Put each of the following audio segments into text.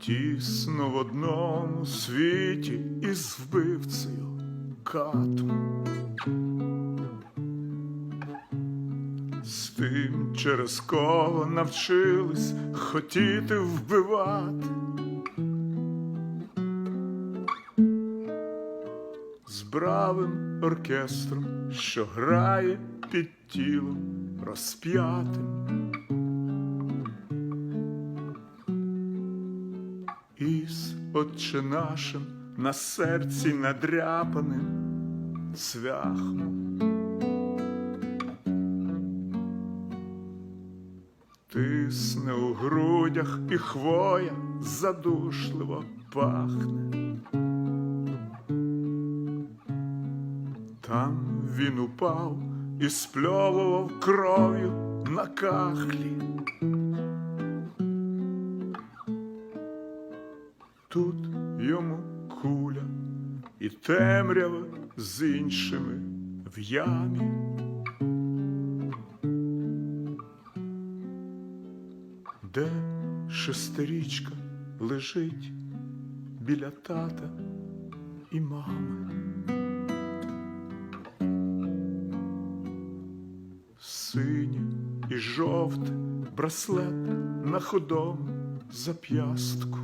Тісно в одному світі із вбивцею катом. З тим, через кого навчились хотіти вбивати. З бравим оркестром, що грає під тілом розп'ятим. Із Отче нашим на серці надряпаним цвяхом. Тисне у грудях і хвоя задушливо пахне. Там він упав і спльовував кров'ю на кахлі. Тут йому куля і темрява з іншими в ямі. Де шестирічка лежить біля тата і мами. Синє і жовте браслет на худому зап'ястку.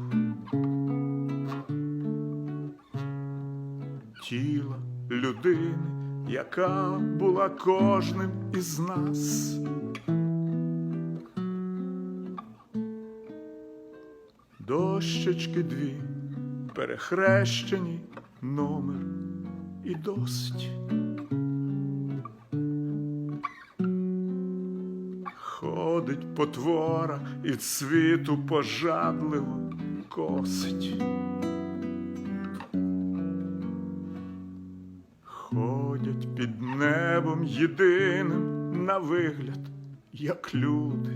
Тіла людини, яка була кожним із нас. Дощечки дві, перехрещені номер і досить. Ходить потвора і цвіту пожадливо косить. Ходять під небом єдиним на вигляд, як люди.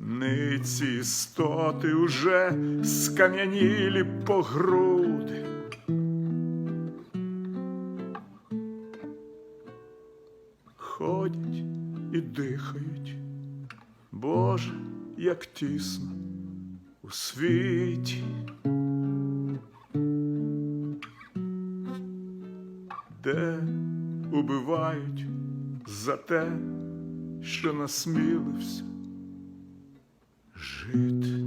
Ниці істоти уже скам'янілі по груди. Ходять і дихають, Боже, як тісно у світі. де убивають за те, що насмілився жити.